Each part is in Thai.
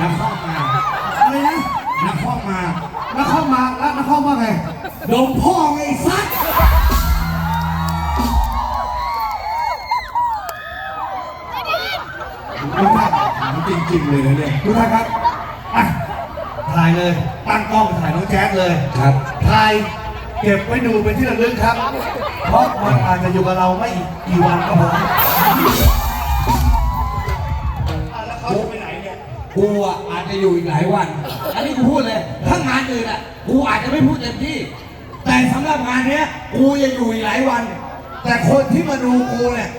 นักข้อมาอะไรนะนักข้อมานักข้อมาแล้วนักข้อมาไงโดนพ่อไงสัสไม่ได้ถามจริงๆเลยนะเนี่ยดูกท่าครับอ่ถ่ายเลยตั้งกล้องถ่ายน้องแจ๊คเลยครับถ่ายเก็บไว้ดูเป็นที่ระลึกครับ เพราะมันอาจจะอยู่กับเราไม่อีกกี่วันก็พอ กูอะอาจจะอยู่อีกหลายวัน อันนี้กูพูดเลย ถ้างานอื่นอะ กูอาจจะไม่พูดเต็มที่ แต่สำหรับงานเนี้ย กูจะอยู่อีกหลายวัน แต่คนที่มาดูกูเนี่ย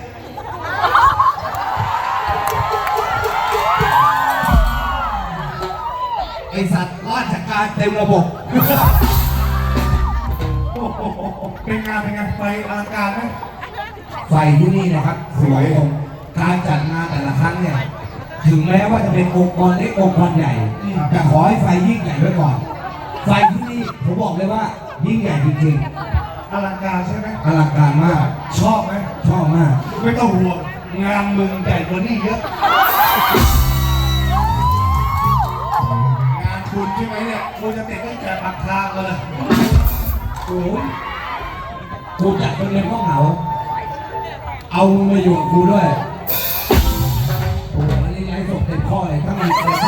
ไอสัตว์ราชการเต็มระบบ เป็นงานเป็นไงไปอลังการไหมไฟที่นี่นะครับ สวยผมการจัดงานแต่ละครั้งเนี่ย ถึงแม้ว่าจะเป็นองค์กรเล็กองค์กรใหญ่ แต่ขอให้ไฟยิ่งใหญ่ไว้ก่อน ไฟที่นี่ผมบอกเลยว่ายิ่งใหญ่จริงอลังการใช่ไหมๆอลังการมาก ชอบไหมชอบมาก ไม่ต้องห่วงงานมึงใหญ่กว่านี้เยอะ งานคุณใช่ไหมเนี่ยคุณจะติดตั้งแต่ปากทางเลยโอ้ยกูจัดเป็นเงินห้องเหงาเอามึงมาอยู่กับกูด้วย ฟ์สดเต็มข้อเลยถ้ามี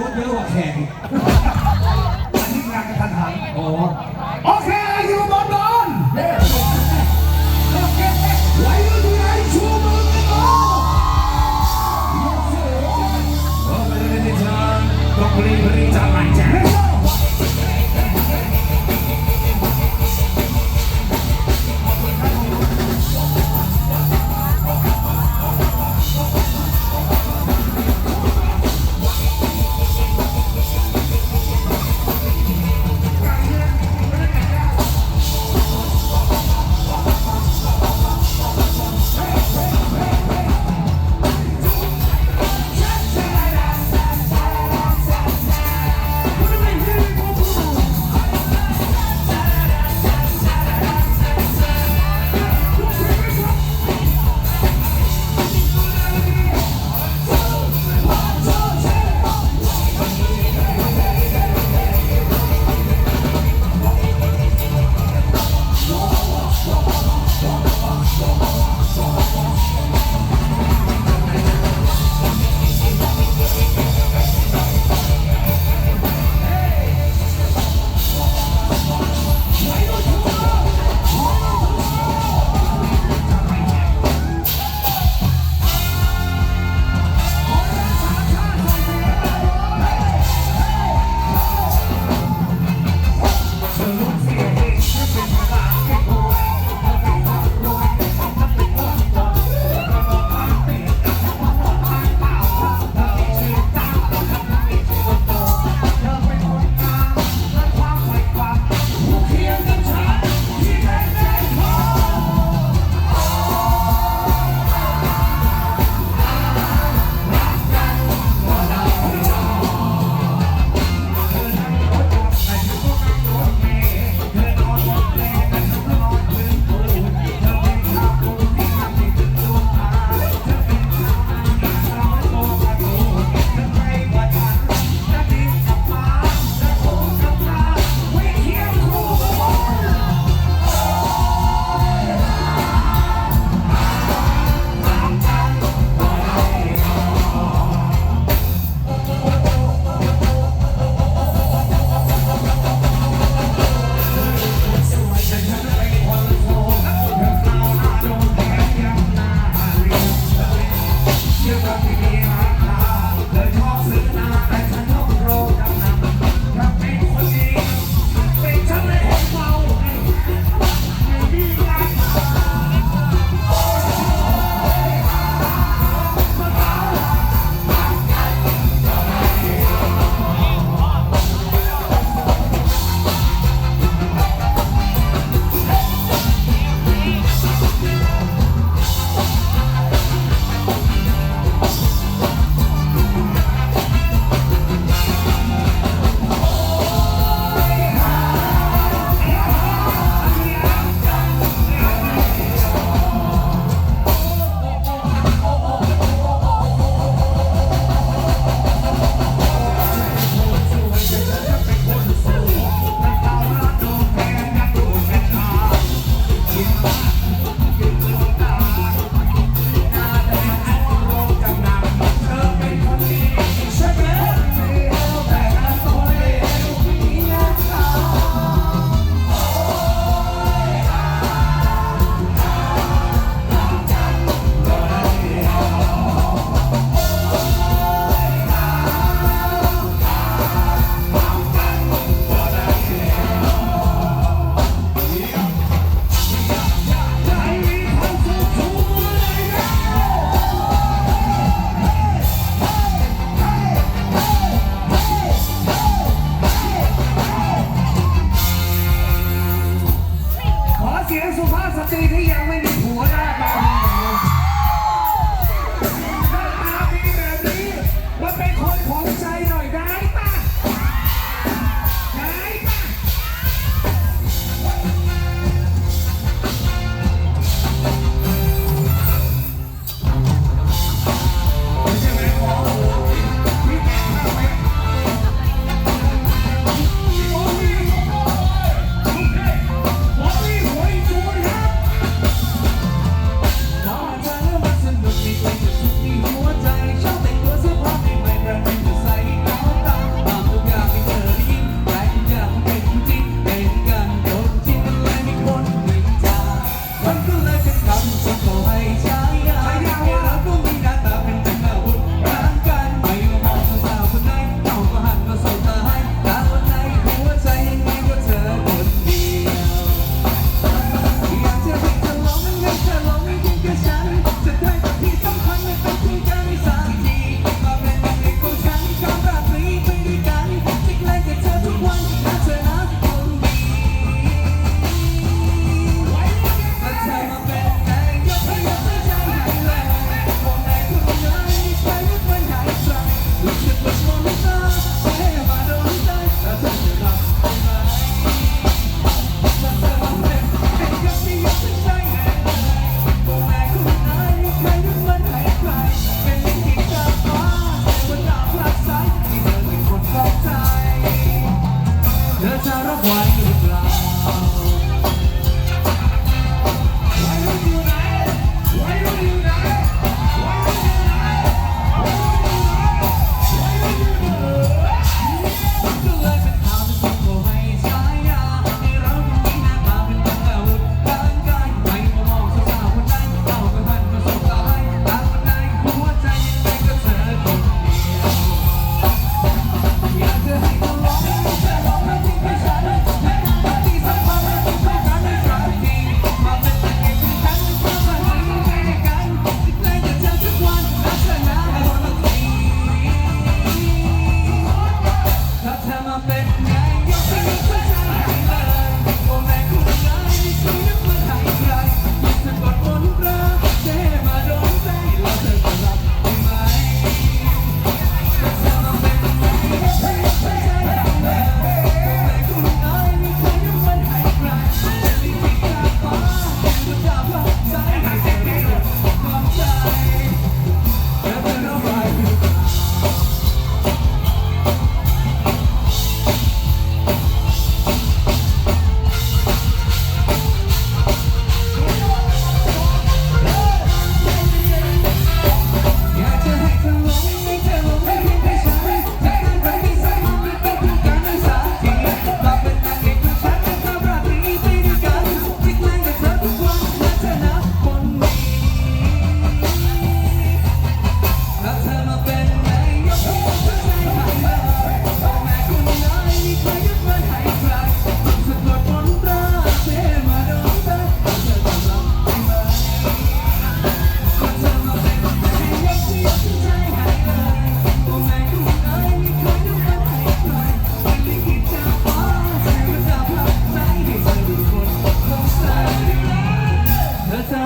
รถเยอะกว่าแขกอีกอันนี้งานกระทันหันโอ้โอ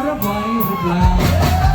Paraguay or Brown.